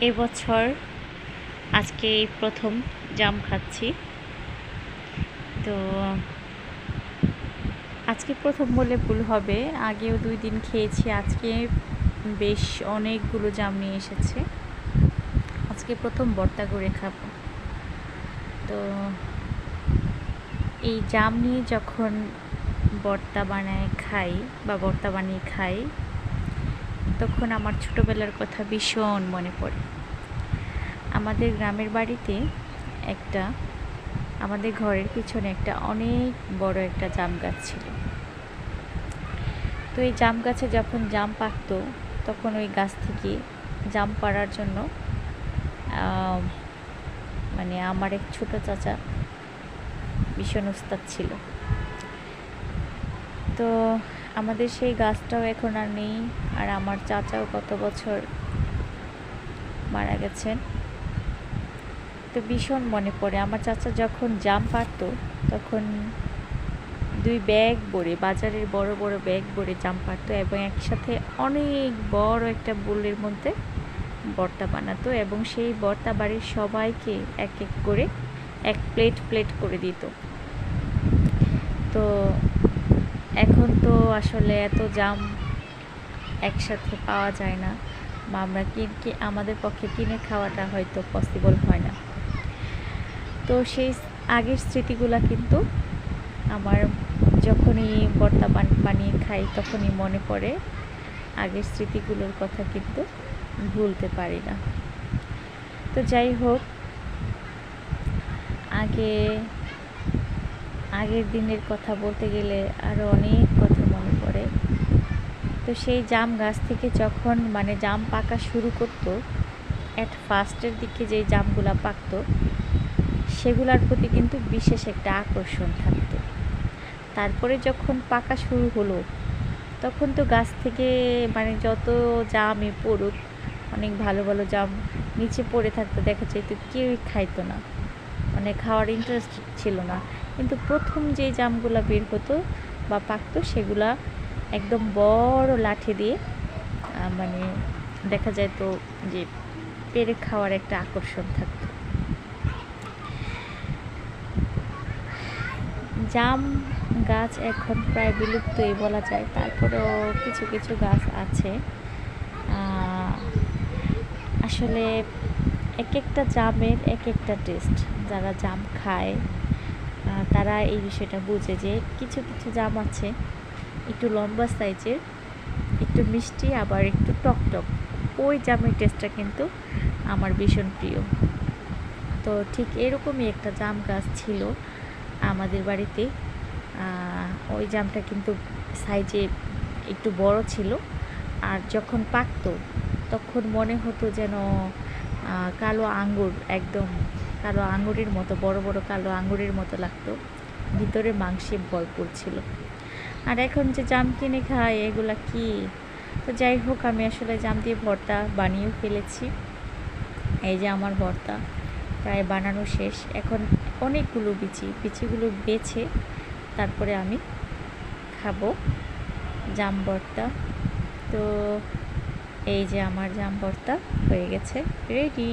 এবছর আজকে প্রথম জাম খাচ্ছি। তো আজকে প্রথম বলে ভুল হবে। আগেও দুই দিন খেয়েছি, আজকে বেশ অনেকগুলো জাম নিয়ে এসেছে। আজকে প্রথম বর্তা করে খাব। তো এই জাম নিয়ে যখন বর্তা বানায়, খাই বা বর্তা বানিয়ে খাই তখন আমার ছোটোবেলার কথা ভীষণ মনে পড়ে। আমাদের গ্রামের বাড়িতে একটা, আমাদের ঘরের পিছনে একটা অনেক বড় একটা জাম গাছ ছিল। তো এই জাম গাছে যখন জাম পাকতো, তখন ওই গাছ থেকে জাম পাড়ার জন্য মানে আমার এক ছোট চাচা ভীষণ উস্তাদ ছিল। তো আমাদের সেই গাছটাও এখন আর নেই, আর আমার চাচাও কত বছর মারা গেছেন। তো ভীষণ মনে পড়ে, আমার চাচা যখন জাম পারতো, তখন দুই ব্যাগ ভরে, বাজারের বড় বড় ব্যাগ ভরে জাম পারতো এবং একসাথে অনেক বড় একটা বুলের মধ্যে বর্তা বানাতো এবং সেই বর্তা বাড়ির সবাইকে এক এক করে এক প্লেট প্লেট করে দিত। তো এখন তো আসলে এত জাম একসাথে পাওয়া যায় না। বা আমরা কিনে আমাদের পক্ষে কিনে খাওয়াটা হয়তো পসিবল হয় না। তো সেই আগের স্মৃতিগুলা কিন্তু আমার যখনই বর্তা বানিয়ে খাই তখনই মনে পড়ে। আগের স্মৃতিগুলোর কথা কিন্তু ভুলতে পারি না। তো যাই হোক, আগে আগের দিনের কথা বলতে গেলে আরও অনেক কথা মনে পড়ে। তো সেই জাম গাছ থেকে যখন মানে জাম পাকা শুরু করতো অ্যাট ফার্স্টের দিকে যেই জামগুলা পাকত, সেগুলার প্রতি কিন্তু বিশেষ একটা আকর্ষণ থাকতো। তারপরে যখন পাকা শুরু হলো, তখন তো গাছ থেকে মানে যত জামই পড়ুক, অনেক ভালো ভালো জাম নিচে পড়ে থাকতো, দেখা যেত কেউই খাইতো না। মানে খাওয়ার ইন্টারেস্ট ছিল না। কিন্তু প্রথম যে জামগুলা বের হতো বা পাকতো, সেগুলা একদম বড় লাঠি দিয়ে মানে দেখা যায় তো যে পেরে খাওয়ার একটা আকর্ষণ থাকতো। জাম গাছ এখন প্রায় বিলুপ্তই বলা যায়। তারপরেও কিছু কিছু গাছ আছে। আসলে এক একটা জামের এক একটা টেস্ট। যারা জাম খায় তারা এই বিষয়টা বুঝে যে কিছু কিছু জাম আছে একটু লম্বা সাইজের, একটু মিষ্টি আবার একটু টক টক। ওই জামের টেস্টটা কিন্তু আমার ভীষণ প্রিয়। তো ঠিক এরকমই একটা জাম গাছ ছিল আমাদের বাড়িতে। ওই জামটা কিন্তু সাইজে একটু বড় ছিল। আর যখন পাকতো, তখন মনে হতো যেন কালো আঙ্গুর, একদম কালো আঙুরের মতো, বড় বড় কালো আঙুরের মতো লাগতো। ভিতরে মাংসে ভরপুর ছিল। আর এখন যে জাম কিনে খায়, এগুলা কি? তো যাই হোক, আমি আসলে জাম দিয়ে ভর্তা বানিয়েও ফেলেছি। এই যে আমার ভর্তা, প্রায় বানানো শেষ। এখন অনেকগুলো বিচি, বিচিগুলো বেছে তারপরে আমি খাব জাম ভর্তা। তো এই যে আমার জাম ভর্তা হয়ে গেছে রেডি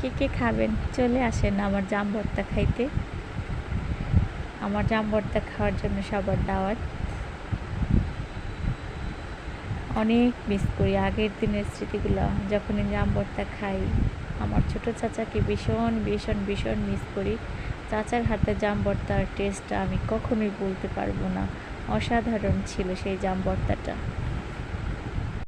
কে কে খাবেন? চলে আসেন আমার জাম ভর্তা খাইতে। আমার জাম ভর্তা খাওয়ার জন্য সবার দাওয়াত। অনেক মিস করি আগের দিনের স্মৃতিগুলো যখন জাম ভর্তা খাই, আমার ছোট চাচাকে ভীষণ ভীষণ ভীষণ মিস করি। চাচার হাতে জাম ভর্তার টেস্টটা আমি কখনোই বলতে পারব না। অসাধারণ ছিল সেই জাম ভর্তাটা।